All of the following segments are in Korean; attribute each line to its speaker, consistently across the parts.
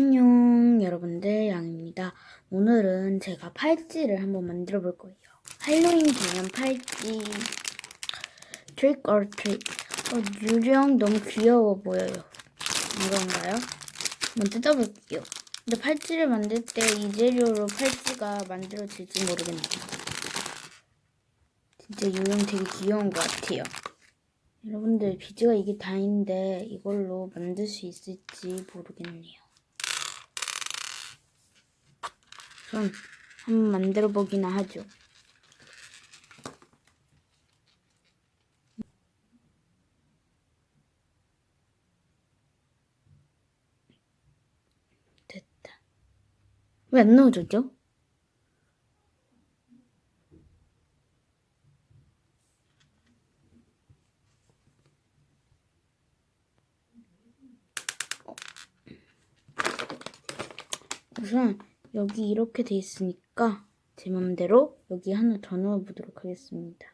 Speaker 1: 안녕 여러분들 양입니다. 오늘은 제가 팔찌를 한번 만들어 볼 거예요. 할로윈 기념 팔찌 트릭 or 트릭 어, 유령 너무 귀여워 보여요. 이건가요? 한번 뜯어볼게요. 근데 팔찌를 만들 때 이 재료로 팔찌가 만들어질지 모르겠네요. 진짜 유령 되게 귀여운 것 같아요. 여러분들 비즈가 이게 다인데 이걸로 만들 수 있을지 모르겠네요. 전 한번 만들어 보기나 하죠. 됐다. 왜 안 넣어졌죠? 우선 여기 이렇게 돼 있으니까 제 맘대로 여기 하나 더 넣어 보도록 하겠습니다.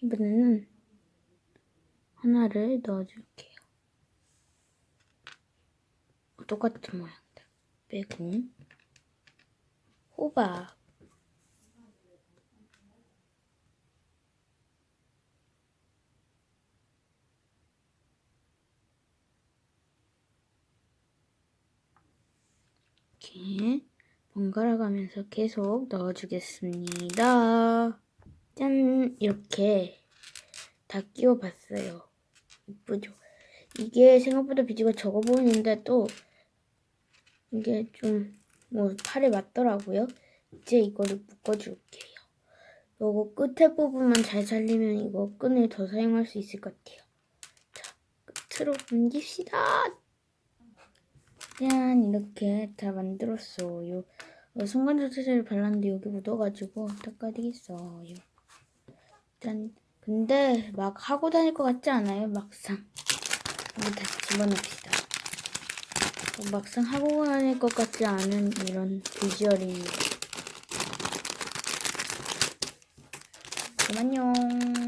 Speaker 1: 이번에는 하나를 넣어줄게요. 똑같은 모양들 빼고 호박 이렇게 번갈아 가면서 계속 넣어주겠습니다. 짠! 이렇게 다 끼워봤어요. 이쁘죠? 이게 생각보다 비즈가 적어 보이는데 또 이게 좀 뭐 팔에 맞더라고요. 이제 이거를 묶어줄게요. 요거 끝에 부분만 잘 살리면 이거 끈을 더 사용할 수 있을 것 같아요. 자, 끝으로 옮깁시다. 짠 이렇게 다 만들었어요. 어, 순간조차제를 발랐는데 여기 묻어가지고 닦아야 되겠어요. 짠. 근데 막 하고 다닐 것 같지 않아요? 막상. 이거 다시 집어넣읍시다. 어, 막상 하고 다닐 것 같지 않은 이런 비주얼입니다. 안녕.